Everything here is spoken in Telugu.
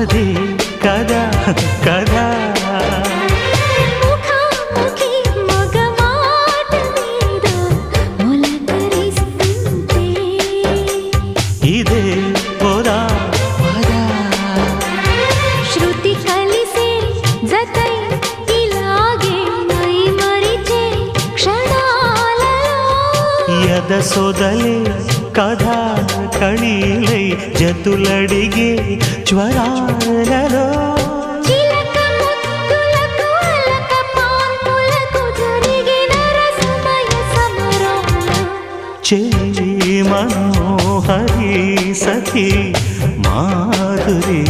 అదే కదా కదా. ఇదే పోరా పదా. శృతి కలిసే జతై ఇలాగే మై మరిచే క్షణాల యద సోదలే కథ కణిలో రసమయ సమరంలో చెలి మనోహరి సఖి మాధురి